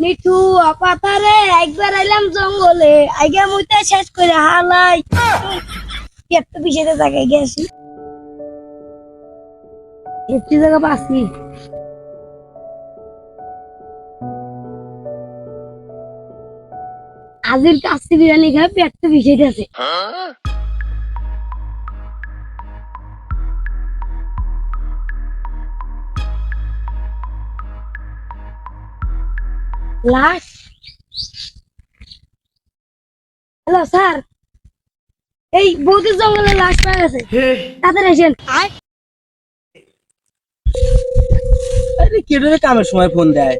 মিঠু অপাতারে একবার আইলাম জঙ্গলে আগে মুইতে শেষ করে হালাই। একটা বিষয়টা জায়গায় গেছি একটি জায়গা পাচ্ছি আজির কাছে বিরিয়ানি খাবে পেটটা বিষয়টা আছে। লাশ হ্যালো স্যার এই বৌদির জঙ্গলে লাশ পাওয়া গেছে তাদের আসেন। আরে কামের সময় ফোন দেয়।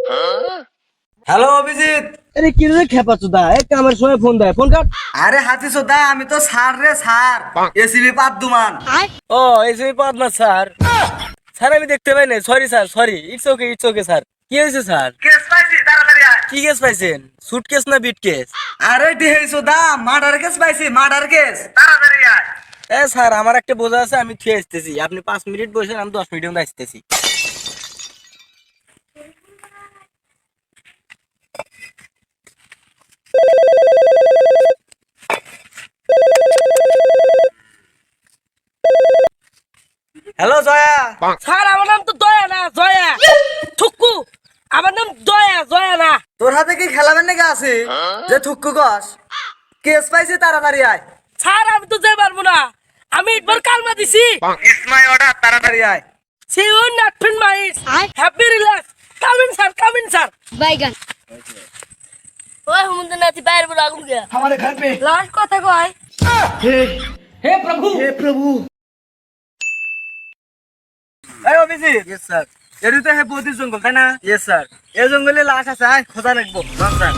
হ্যালো অভিজিৎ। আরে কিরে খেপা চুদা। এ কামের সময় ফোন দেয়। ফোন কাট আরে হাতি সোদা আমি তো স্যার রে স্যার। এসিবি পাবদুমান ও এসে পাবনা স্যার। স্যার আমি দেখতে পাই না sorry sir sorry it's okay it's okay sir কি হয়েছে স্যার কেস কি কেস পাইছেন? সুট কেস না বিট কেস আরে ডিহেই সোদা মার্ডার কেস পাইছি মার্ডার কেস তাড়াতাড়ি আয়। এ স্যার আমার একটা বোঝা আছে আমি থুয়ে আসতেছি। আপনি পাঁচ মিনিট বসেন আমি দশ মিনিটের মধ্যে আসতেছি। হ্যালো জয়া। স্যার আমার নাম তো দয়া না জয়া থুকু আমার নাম দয়া জয়া না তোর হাতে কি খেলাবেন নাকি আছি যে থুকু গস। কেস পাইছে তারা নারী আয়। স্যার আমি তো যাই পারব না। আমি একবার কালমা দিছি। ইসমাই অর্ডার তারা নারী আয়। See you nothing mice happy relax come in sir come in sir bye গান ওই হুমুন্দ নাতি বাইরে বলে আগুন গিয়া আমাদের ঘর পে। লাস্ট কথা কয় হে হে প্রভু। হে প্রভু। এই অফিসির ইয়েস স্যার এরুতে হে বৌদি জঙ্গল তাই না? ইয়েস স্যার এই জঙ্গলে লাশ আছে আয় খোঁজা রাখব স্যার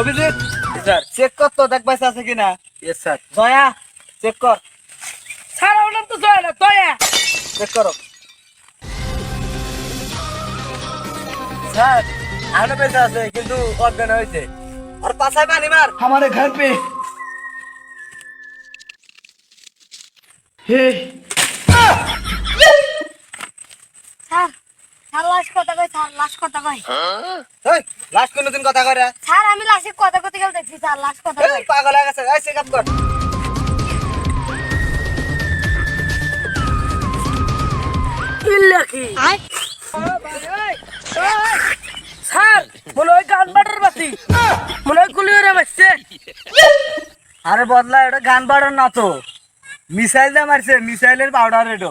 অভিজিৎ? স্যার চেক কর তো দেখ আছে কিনা। ইয়েস স্যার জয়া চেক কর। স্যার ওর তো জয়া না দয়া। চেক করো। স্যার আরও পয়সা আছে কিন্তু অজ্ঞান হয়েছে। আর পাশায় পানি মার। আমারে ঘর পে। হে। স্যার স্যার কথা স্যার এই স্যার আমি কইতে গেলে দেখছি স্যার লাস্ট কথা এই পাগল হয়ে গেছে। এই চেক কর। ইল্লাকি স্যার মনে হয় গান বাসি মনে হয় গুলি বাসছে আরে বদলা এটা গান বাড়ার না তো। মিসাইল দিয়ে মারছে মিসাইলের পাউডার এটো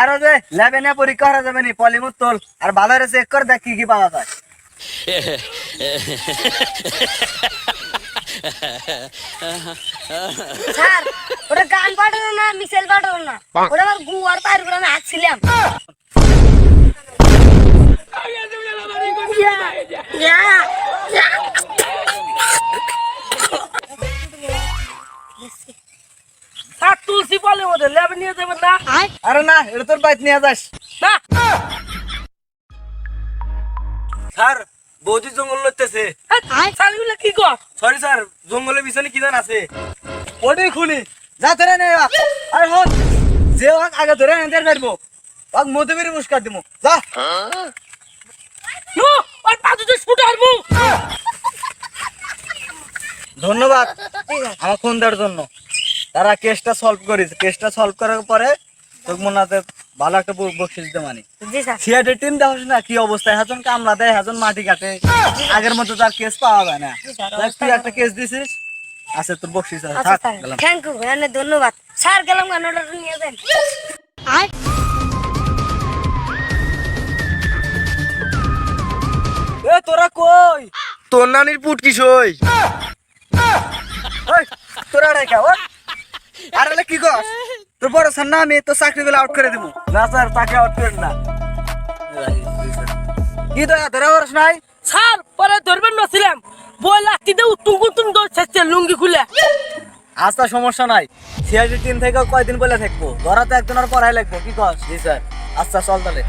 আর ওই যে ল্যাবে না পরীক্ষা করা যাবে নি পলিমুর তোল আর ভালো করে চেক কর দেখ কি কি পাওয়া যায়। স্যার ওটা গান পাঠানো না মিসাইল পাঠানো না। ওটা আমার গু আর পায়ের উপর আমি হাঁকছিলাম স্যার তুলসী বলে ওদের ল্যাবে নিয়ে যাবেন না? আরে না এটা তোর বাইক নিয়ে যাস। না। স্যার বৌদি জঙ্গল লড়তেছে স্যার এগুলো কি কর? সরি স্যার জঙ্গলের পিছনে কি জান আছে? ওটাই খুলি যা ধরে নে। আরে হন যে হোক আগে ধরে এনে দিয়ে ফেলব ওকে মধু বেরি মুস্কার দিব যা। নো ওর পাতুতে শুটে হারবো ধন্যবাদ। আমার ফোন দেওয়ার জন্য। তারা কেসটা সলভ করেছে কেসটা সলভ করার পরে তোকে মনে ভালো একটা বকশিস দিতে মানি। সিআইডি টিম দেখোস না কি অবস্থা হাজন কামলা দেয় হাজন মাটি কাটে। আগের মতো তার কেস পাওয়া যায় না। তুই একটা কেস দিছিস আচ্ছা তোর বকশিস আছে আচ্ছা থ্যাংক ইউ ধন্যবাদ। স্যার গেলাম গানোটা নিয়ে যান। এ তোরা কই? তোর নানির পুট কি সই। ওই তোরা রেখা আরে কি কস তোর বড় স্যার না আমি তোর আউট করে দেবো না স্যার তাকে আউট করেন না। কি দয়া ধরে নাই? স্যার পরে ধরবেন নছিলাম বই লাঠিতে উত্তুম কুতুম দৌড়ছে লুঙ্গি খুলে। আস্তা সমস্যা নাই। সিআইডি টিম থেকে কয়দিন বলে থাকব? ধরা তো একজনের পড়াই লাগবো। কি কস? জি স্যার। আচ্ছা চল তাহলে।